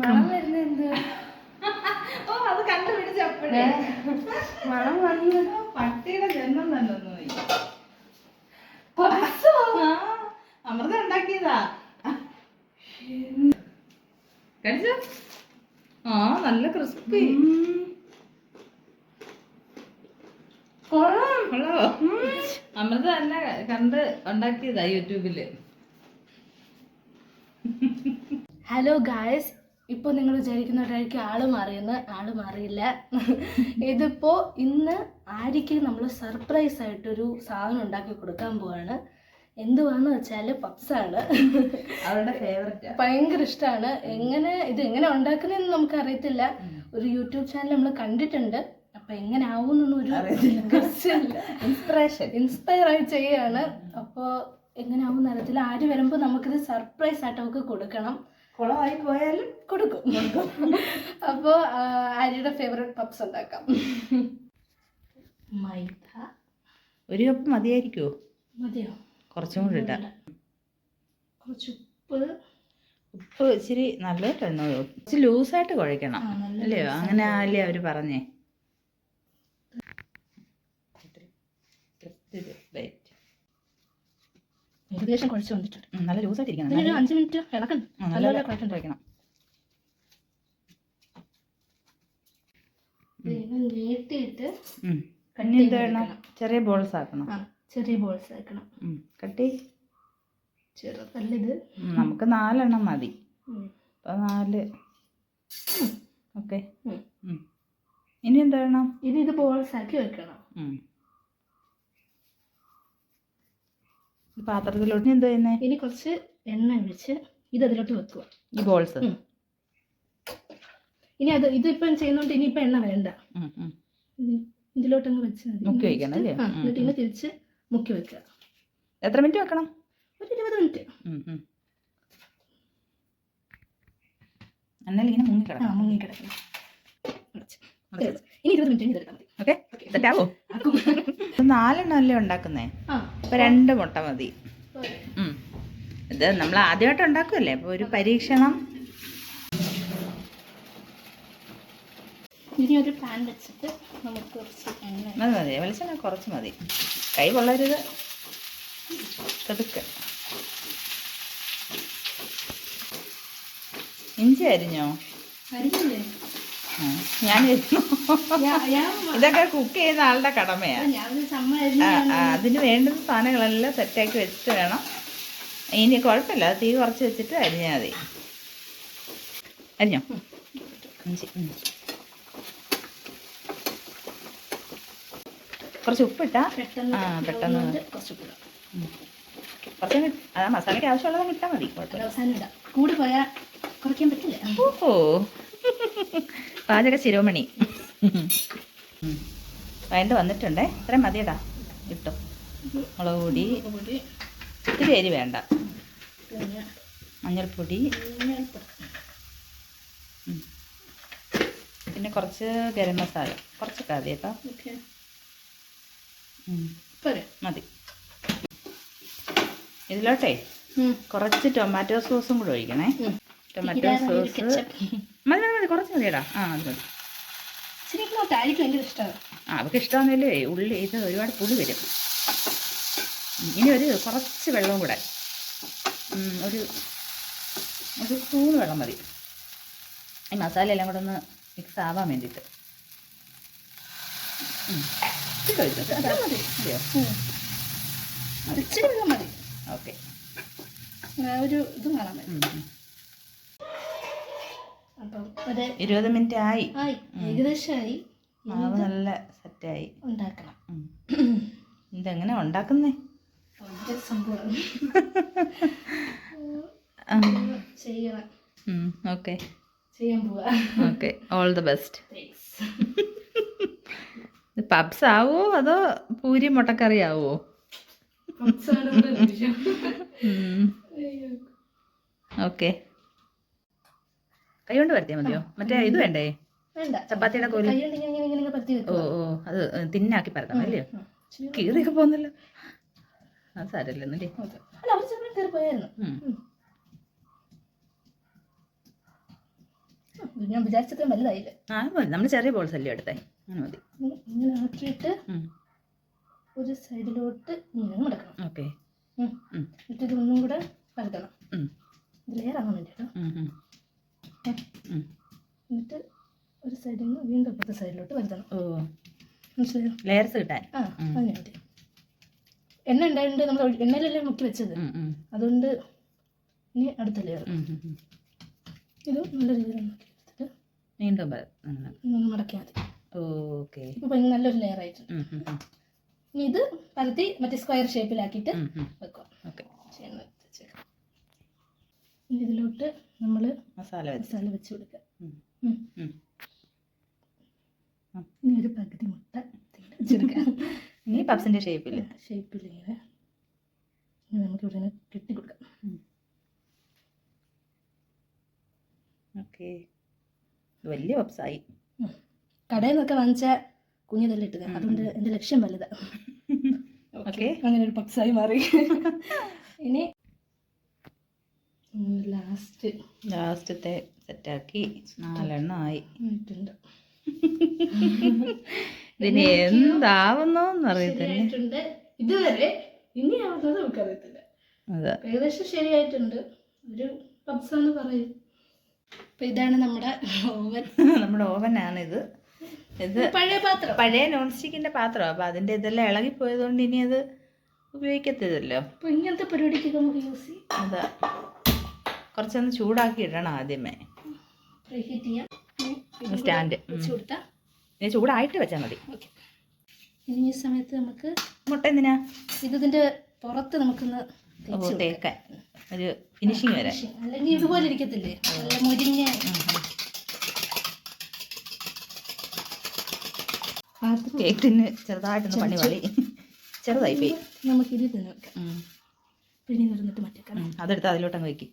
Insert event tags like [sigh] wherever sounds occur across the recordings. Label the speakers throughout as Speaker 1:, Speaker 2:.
Speaker 1: മണം വരുന്ന എന്ത്?
Speaker 2: ഓ അത് കണ്ടുപിടിച്ചപ്പോഴേ
Speaker 1: മണം വന്ന്.
Speaker 2: പട്ടിയുടെ ജന്മം തന്നെ ഒന്ന് അമൃത ഉണ്ടാക്കിയതാ. കഴിച്ചോ? ആ നല്ല ക്രിസ്പി.
Speaker 1: കൊള്ളാം.
Speaker 2: കൊള്ളാവോ? അമൃത തന്നെ കണ്ട് ഉണ്ടാക്കിയതാ യൂട്യൂബിൽ.
Speaker 1: ഹലോ ഗായ്സ് ഇപ്പോൾ നിങ്ങൾ വിചാരിക്കുന്നവരായിരിക്കും ആൾ മാറിയെന്ന്. ആൾ മാറിയില്ല. [laughs] ഇതിപ്പോൾ ഇന്ന് ആര്യയ്ക്ക് നമ്മൾ സർപ്രൈസ് ആയിട്ടൊരു സാധനം ഉണ്ടാക്കി കൊടുക്കാൻ പോവാണ്. എന്തുവാന്ന് വെച്ചാൽ പപ്സാണ്.
Speaker 2: അവരുടെ ഫേവററ്റ്
Speaker 1: ഭയങ്കര ഇഷ്ടമാണ് എങ്ങനെ ഇത് എങ്ങനെ ഉണ്ടാക്കുന്നതെന്ന് നമുക്ക് അറിയത്തില്ല ഒരു യൂട്യൂബ് ചാനൽ നമ്മൾ കണ്ടിട്ടുണ്ട്. അപ്പൊ എങ്ങനെ ആവും ഒരു
Speaker 2: ഇൻസ്പിറേഷൻ
Speaker 1: ഇൻസ്പയർ ആയി ചെയ്യാണ്. അപ്പോൾ എങ്ങനെ ആവും അറിയത്തില്ല. ആര് വരുമ്പോൾ നമുക്കിത് സർപ്രൈസ് ആയിട്ട് നമുക്ക് കൊടുക്കണം.
Speaker 2: കുളമായി പോയാലും
Speaker 1: കൊടുക്കും. അപ്പോൾ ആര്യയുടെ ഫേവറേറ്റ് പപ്സ് ഉണ്ടാക്കാം. മൈദ.
Speaker 2: ഒരു കപ്പ് മതിയായിരിക്കുമോ
Speaker 1: മതിയോ?
Speaker 2: കുറച്ചും കൂടി ഇട്ടാ
Speaker 1: കുറച്ച് ഉപ്പ്.
Speaker 2: ഉപ്പ് ഇച്ചിരി നല്ല ഇച്ചിരി ലൂസായിട്ട്
Speaker 1: നല്ല
Speaker 2: അല്ലയോ? അങ്ങനെ അല്ലേ അവർ പറഞ്ഞേ?
Speaker 1: ഏകദേശം കുഴച്ച് വന്നിട്ടുണ്ട്.
Speaker 2: നല്ല ലൂസായിട്ട് ഇരിക്കണം
Speaker 1: അഞ്ച് മിനിറ്റ് ഇളക്കണം.
Speaker 2: നല്ല
Speaker 1: നല്ലപോലെ വയ്ക്കണം നീട്ടിയിട്ട്
Speaker 2: എന്ത് വേണം. ചെറിയ ബോൾസ് ആക്കണം.
Speaker 1: ചെറിയ ബോൾസ് ആക്കണം.
Speaker 2: കട്ടി
Speaker 1: ചെറുതല്ലിത്.
Speaker 2: നമുക്ക് നാലെണ്ണം മതി. നാല്. ഓക്കെ. ഇനി എന്താ വേണം
Speaker 1: ഇനി ഇത് ബോൾസ് ആക്കി വെക്കണം
Speaker 2: ഉം. ഈ പാത്രത്തിലോട്ട് ഇനി എന്ത് ചെയ്യുന്നേ?
Speaker 1: ഇനി കുറച്ച് എണ്ണ ഒഴിച്ച് ഇത് അതിലോട്ട് വെക്കുക.
Speaker 2: ഈ ബോൾസ്.
Speaker 1: ഇനി അത് ഇതിപ്പം ചെയ്യുന്നോണ്ട് ഇനിയിപ്പം എണ്ണ വേണ്ട. ഇനി ഇതിലോട്ടങ്ങ് വെച്ച് മതി.
Speaker 2: മുക്കി വെക്കണം അല്ലേ?
Speaker 1: എന്നിട്ട് ഇങ്ങനെ തിരിച്ച് മുക്കി വെക്കുക.
Speaker 2: എത്ര മിനിറ്റ് വെക്കണം?
Speaker 1: ഒരു ഇരുപത് മിനിറ്റ്.
Speaker 2: എന്നാൽ ഇങ്ങനെ മുങ്ങി
Speaker 1: ആ
Speaker 2: കിടക്കണം.
Speaker 1: മുങ്ങി കിടക്കണം. ഇനി ഇരുപത് മിനിറ്റ് ഇതെടുത്താൽ മതി.
Speaker 2: ഓക്കെ. സെറ്റാവോ?
Speaker 1: ആക്കും.
Speaker 2: നാലെണ്ണം അല്ലേ ഉണ്ടാക്കുന്നേ? അപ്പൊ രണ്ട് മുട്ട മതി. ഉം. ഇത് നമ്മൾ ആദ്യമായിട്ട് ഉണ്ടാക്കുമല്ലേ അപ്പൊ ഒരു പരീക്ഷണം.
Speaker 1: ഇനി ഒരു പാൻ വെച്ചിട്ട് നമുക്ക് കുറച്ച് എണ്ണ
Speaker 2: മതി മതി. വെളിച്ചെണ്ണ കുറച്ച് മതി. കൈ കൊള്ളരുത് പതുക്കെ ഇഞ്ചി അരിഞ്ഞോ?
Speaker 1: അരിഞ്ഞില്ലേ?
Speaker 2: ഞാൻ അരിഞ്ഞു. [laughs] ഇതൊക്കെ കുക്ക് ചെയ്യുന്ന ആളുടെ കടമയാണ് അതിന് വേണ്ടുന്ന സാധനങ്ങളെല്ലാം സെറ്റാക്കി വെച്ചിട്ട് വേണം. ഇനി കുഴപ്പമില്ല തീ കുറച്ച് വെച്ചിട്ട് അരിഞ്ഞാൽ മതി. അരിഞ്ഞോ. കുറച്ച് ഉപ്പിട്ടാ?
Speaker 1: പെട്ടെന്ന്
Speaker 2: ആ, പെട്ടെന്ന്.
Speaker 1: കുറച്ച്
Speaker 2: കുറച്ച് ആ മസാലയ്ക്ക് ആവശ്യമുള്ളത് ഇട്ടാൽ മതി കുഴപ്പമില്ല.
Speaker 1: കൂടി പോയാൽ കുറയ്ക്കാൻ പറ്റില്ല.
Speaker 2: ഓഹോ. പാചക ശിരോമണി. വയണ്ട് വന്നിട്ടുണ്ടേ. ഇത്ര മതിയടാ. ഇട്ടോ. മുളക് പൊടി
Speaker 1: ഒത്തിരി
Speaker 2: ഇത്തിരി എരി വേണ്ട. മഞ്ഞൾപ്പൊടി. പിന്നെ കുറച്ച് ഗരം മസാല. കുറച്ചൊക്കെ മതി കേട്ടോ. മതി. ഇതിലോട്ടേ കുറച്ച് ടൊമാറ്റോ സോസും കൂടെ ഒഴിക്കണേ. Tomato sauce. മതി മതി മതി. കുറച്ച് മതിയടാ. ആ അത് മതി. ആ അവർക്ക് ഇഷ്ടമാണെന്നല്ലേ ഉള്ളി ഇത് ഒരുപാട് പുളി വരും. ഇനി ഒരു കുറച്ച് വെള്ളവും കൂടെ. ഒരു ഒരു സ്പൂൺ വെള്ളം മതി. ഈ മസാല എല്ലാം കൂടെ ഒന്ന് മിക്സ് ആവാൻ വേണ്ടിയിട്ട്.
Speaker 1: ഇച്ചിരി വെള്ളം മതി.
Speaker 2: ഓക്കെ.
Speaker 1: ഒരു ഇത് കാണാൻ
Speaker 2: ഇരുപത് മിനിറ്റ് ആയി.
Speaker 1: ആയി. ഏകദേശമായി
Speaker 2: മാവ് നല്ല സെറ്റായി
Speaker 1: ഉണ്ടാക്കണം.
Speaker 2: ഇതെങ്ങനെ ഉണ്ടാക്കുന്നേ?
Speaker 1: സംഭവം. ചെയ്യണം.
Speaker 2: ഓക്കെ.
Speaker 1: ചെയ്യാൻ പോവാ.
Speaker 2: Okay all the best. Puffs ആവോ അതോ പൂരി മുട്ടക്കറി ആവോ. ഓക്കെ. കൈ കൊണ്ട് വരുത്തിയാൽ മതിയോ? മറ്റേ ഇത് വേണ്ടേ?
Speaker 1: വേണ്ട.
Speaker 2: ചപ്പാത്തിയുടെ
Speaker 1: കോൽ
Speaker 2: ഓ ഓ അത് തിന്നാക്കി പരത്തണം അല്ലയോ കീറിയൊക്കെ പോകുന്നല്ലോ. അത്
Speaker 1: സാരമില്ല ഞാൻ വിചാരിച്ചത്രയും വലുതായില്ല?
Speaker 2: ആ ചെറിയ ബോൾസ് അല്ലേ എടുത്തേ. മതി.
Speaker 1: ഇങ്ങനെ ആക്കിയിട്ട് ഒരു സൈഡിലോട്ട് ഇങ്ങനെ മുടക്കണം.
Speaker 2: ഓക്കെ.
Speaker 1: എന്നിട്ട് ഒന്നും കൂടെ പരത്തണം. ലെയർ ആവാൻ വേണ്ടി എന്നിട്ട് ഒരു സൈഡിൽ നിന്ന് വീണ്ടും അപ്പുറത്തെ സൈഡിലോട്ട് വരുത്തണം.
Speaker 2: ഓ.
Speaker 1: മനസ്സിലായോ?
Speaker 2: ലെയർസ് കിട്ടാൻ.
Speaker 1: ആ
Speaker 2: അങ്ങനെ
Speaker 1: അതിന് വേണ്ടി എണ്ണ ഉണ്ടായിട്ടുണ്ട് നമ്മൾ എണ്ണയിലല്ലേ മുക്കി വെച്ചത്. അതുകൊണ്ട് ഇനി അടുത്ത ലെയർ. ഇതും നല്ല രീതിയിൽ
Speaker 2: വീണ്ടും
Speaker 1: മടക്കിയാൽ മതി.
Speaker 2: ഓക്കെ.
Speaker 1: ഇപ്പം നല്ലൊരു ലെയർ ആയിട്ടുണ്ട്.
Speaker 2: ഉം.
Speaker 1: ഇനി ഇത് പരത്തി മറ്റേ സ്ക്വയർ ഷേപ്പിലാക്കിയിട്ട്. വെക്കാം
Speaker 2: ഓക്കെ.
Speaker 1: ഇതിലോട്ട് നമ്മൾ
Speaker 2: മസാല
Speaker 1: മസാല വെച്ച് കൊടുക്കാം
Speaker 2: ഉം.
Speaker 1: ഉം.
Speaker 2: ഉം.
Speaker 1: ഇനി ഒരു പകുതി മുട്ട വെച്ചെടുക്കാം
Speaker 2: ഇനി പപ്സിന്റെ ഷേപ്പിൽ
Speaker 1: ഷേപ്പിൽ ഇങ്ങനെ നമുക്ക് ഇവിടെ കെട്ടി കൊടുക്കാം.
Speaker 2: ഓക്കെ. വലിയ പപ്സായി
Speaker 1: കടയിൽ നിന്നൊക്കെ വാങ്ങിച്ച കുഞ്ഞിതെല്ലാം ഇട്ടത്? അതുകൊണ്ട് എന്റെ ലക്ഷ്യം വലുതാ.
Speaker 2: ഓക്കെ.
Speaker 1: അങ്ങനെ ഒരു പപ്സായി മാറി. ഇനി ലാസ്റ്റ്
Speaker 2: ലാസ്റ്റത്തെ സെറ്റാക്കി നാലെണ്ണം ആയി.
Speaker 1: ആയിട്ടുണ്ട് [laughs]
Speaker 2: ഇതിന് എന്താവുന്നോന്ന് അറിയത്തില്ല.
Speaker 1: ഇതുവരെ ഇനി ആവുന്നത് നമുക്കറിയത്തില്ല.
Speaker 2: അതെ.
Speaker 1: ഏകദേശം ശരിയായിട്ടുണ്ട്. ഒരു പപ്സ് എന്ന് പറയും. അപ്പൊ ഇതാണ് നമ്മുടെ ഓവൻ. [laughs]
Speaker 2: നമ്മുടെ ഓവനാണ് ഇത് ഇത്
Speaker 1: പഴയ പാത്രം.
Speaker 2: പഴയ നോൺ സ്റ്റിക്കിന്റെ പാത്രം. അപ്പൊ അതിന്റെ ഇതെല്ലാം ഇളകി പോയതുകൊണ്ട് ഇനി അത് ഉപയോഗിക്കത്തില്ലല്ലോ.
Speaker 1: അപ്പൊ ഇങ്ങനത്തെ പരിപാടിക്ക് നമുക്ക് യൂസ് ചെയ്യാം.
Speaker 2: അതാ. കുറച്ചൊന്ന് ചൂടാക്കി ഇടണം ആദ്യമേ.
Speaker 1: പ്രീഹീറ്റ് ചെയ്യാം.
Speaker 2: സ്റ്റാൻഡ്. ഇനി ചൂടായിട്ട് വെച്ചാൽ മതി.
Speaker 1: ഇനി ഈ സമയത്ത് നമുക്ക്
Speaker 2: മുട്ട എന്തിനാ?
Speaker 1: ഇതിന്റെ പുറത്ത് നമുക്കൊന്ന്
Speaker 2: തേക്കാൻ. ഒരു ഫിനിഷിങ് വരാൻ
Speaker 1: അല്ലെങ്കിൽ ഇതുപോലെ ഇരിക്കത്തില്ലേ? നല്ല മുരിഞ്ഞ
Speaker 2: കേക്കിന് ചെറുതായിട്ടൊന്ന് പണി വളി ചെറുതായി പോയി.
Speaker 1: നമുക്ക് ഇത് തന്നെ വെക്കാം. പിന്നെ തുറന്നിട്ട് മാറ്റേക്കാം
Speaker 2: അതെടുത്ത് അതിലോട്ടങ്ങ് വെക്കും.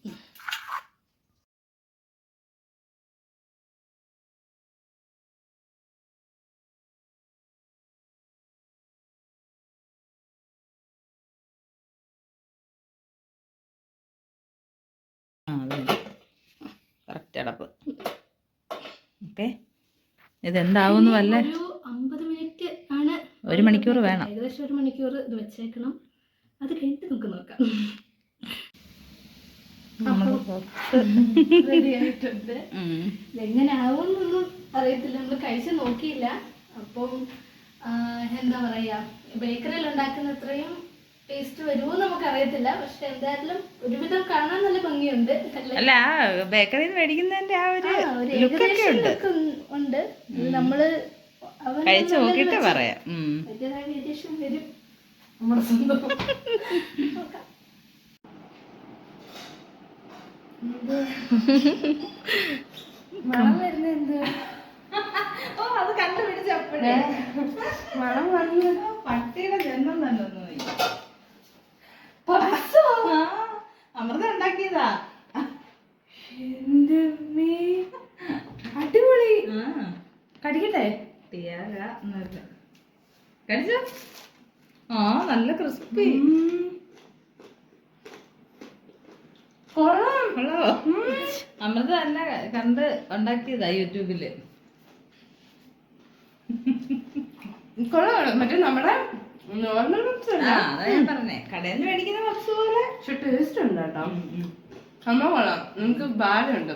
Speaker 2: ആ അതെ കറക്റ്റ് അടപ്പ്. ഓക്കെ ഇതെന്താവുന്നു വല്ല
Speaker 1: അമ്പത് മിനിറ്റ് ആണ്.
Speaker 2: ഒരു മണിക്കൂർ വേണം.
Speaker 1: ഏകദേശം ഒരു മണിക്കൂർ ഇത് വെച്ചേക്കണം. അത് കഴിഞ്ഞിട്ട് നമുക്ക് നോക്കാം. ഇതെങ്ങനെ ആവുമെന്നൊന്നും അറിയത്തില്ല. നമ്മൾ കഴിച്ച് നോക്കിയില്ല. അപ്പം എന്താ പറയാ? ബേക്കറിയിൽ ഉണ്ടാക്കുന്ന അത്രയും ടേസ്റ്റ് വരുമോ നമുക്ക് അറിയത്തില്ല പക്ഷെ എന്തായാലും ഒരുവിധം കാണാൻ നല്ല ഭംഗിയുണ്ട്. അല്ല
Speaker 2: ബേക്കറിയിൽ നിന്ന് മേടിക്കുന്നതിന്റെ ആ ഒരു ലുക്കൊക്കെ ഉണ്ട്.
Speaker 1: ഉണ്ട്. നമ്മൾ അവൻ
Speaker 2: കഴിച്ചു
Speaker 1: നോക്കിട്ട്
Speaker 2: പറയാം.
Speaker 1: മണം വരുന്ന എന്ത്?
Speaker 2: ഓ അത് കണ്ടുപിടിച്ചപ്പോഴേ
Speaker 1: മണം വന്നു
Speaker 2: പട്ടിയുടെ ജന്മം തന്നെ ഒന്ന് പോയി.
Speaker 1: പപ്സോ?
Speaker 2: ആ, അമൃത ഉണ്ടാക്കിയതാ
Speaker 1: എന്റെ അമ്മേ. അടിപൊളി
Speaker 2: ആ,
Speaker 1: കടിക്കട്ടെ
Speaker 2: ടിയാര എന്നല്ല. കഴിച്ചോ? ആ നല്ല ക്രിസ്പി.
Speaker 1: കൊള്ളാം.
Speaker 2: അമൃത തന്നെ കണ്ട് ഉണ്ടാക്കിയതാ യൂട്യൂബിൽ.
Speaker 1: കൊള്ളാം. മറ്റേ നമ്മുടെ നോർമൽ പപ്സ്
Speaker 2: അതാ ഞാൻ പറഞ്ഞേ. കടയിൽ നിന്ന് മേടിക്കുന്ന പപ്സ് പോലെ.
Speaker 1: പക്ഷെ ടേസ്റ്റ് ഉണ്ട് കേട്ടോ. അമ്മ കൊള്ളാം. നമുക്ക് ഭാരമുണ്ട്